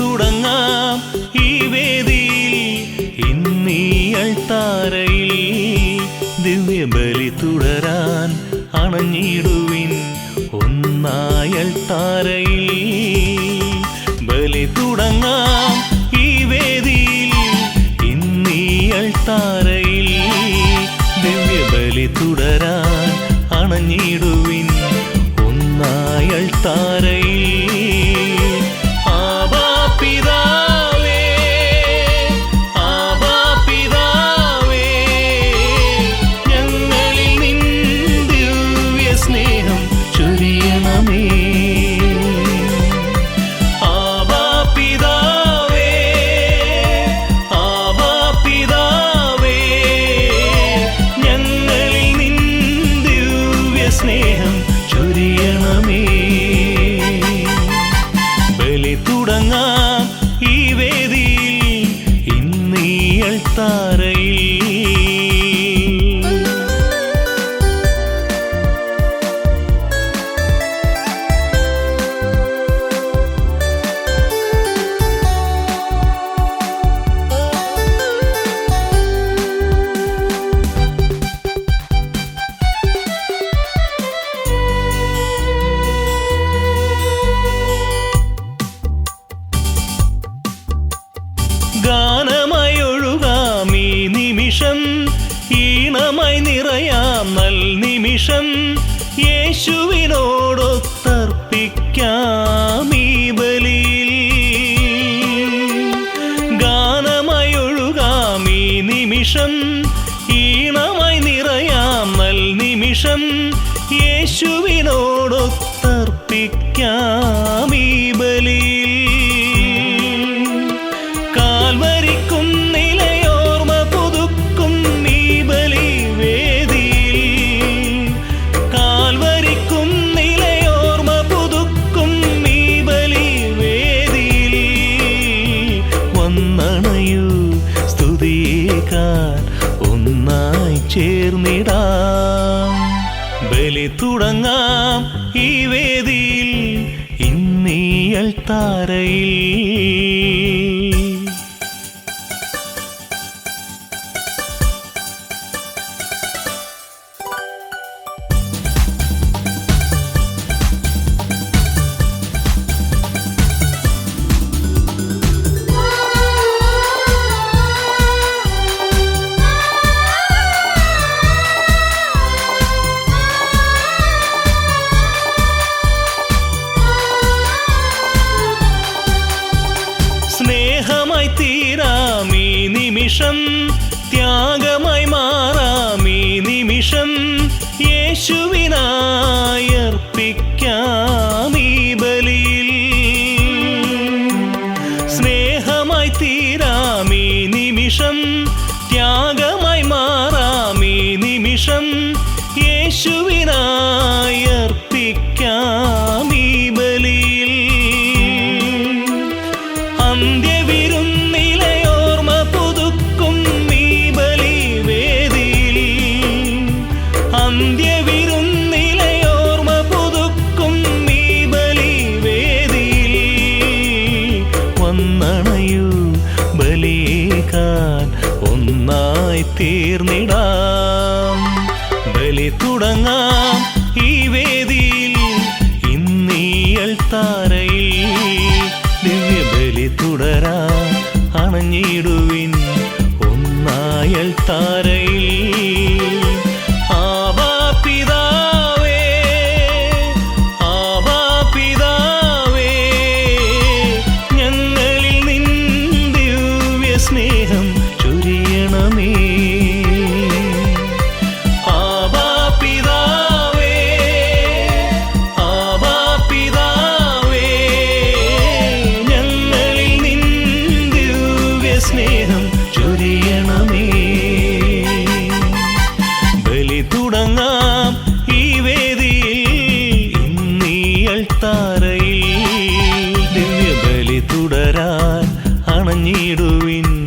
തുടങ്ങാം. ഈ വേദിയിൽ ഇന്നീയൾ ദിവ്യ ദിവ്യബലി തുടരാൻ അണഞ്ഞിടുവിൻ ഒന്നായ താരയിൽ ബലി തുടങ്ങാം. ഈ വേദിയിൽ ഇന്നീയൾ ദിവ്യ ദിവ്യബലി തുടരാൻ അണഞ്ഞിടുവിൻ തുടങ്ങാം ഗാനമായി ഒഴുകാം ഈ നിമിഷം. ഈണമായി നിറയാം നൽ നിമിഷം. യേശുവിനോടൊത്തർപ്പിക്കാം ഈ ബലിയിൽ. ഗാനമയൊഴുകാം ഈ നിമിഷം. ഈണമായി നിറയാം നൽ നിമിഷം. യേശുവിനോടൊത്തർപ്പിക്കാം ഈ ബലിയിൽ. ചേർന്നിടാം. ബലി തുടങ്ങാം ഈ വേദിയിൽ ഇന്നീയൽ താരയിൽ നിമിഷം ത്യാഗമായി മാറാം ഈ നിമിഷം. യേശുവിനായർപ്പിക്കാം ഈ ബലിയിൽ. സ്നേഹമായി തീരാം ഈ നിമിഷം. ത്യാഗമായി മാറാം ഈ നിമിഷം. യേശുവിനായി പുതുക്കും ബലിവേദിയിൽ വന്നണയൂ ഒന്നായി തീർന്നിടാം. ബലി തുടങ്ങാം ഈ വേദിയിൽ ഇന്നീയൽ താരയിൽ. ദിവ്യബലി തുടരാൻ അണഞ്ഞിടുവിൻ ഒന്നായൽ താരയിൽ ഇന്നീയൾ താരയിൽ ദിവ്യബലി തുടരാൻ അണഞ്ഞിടുവിൻ.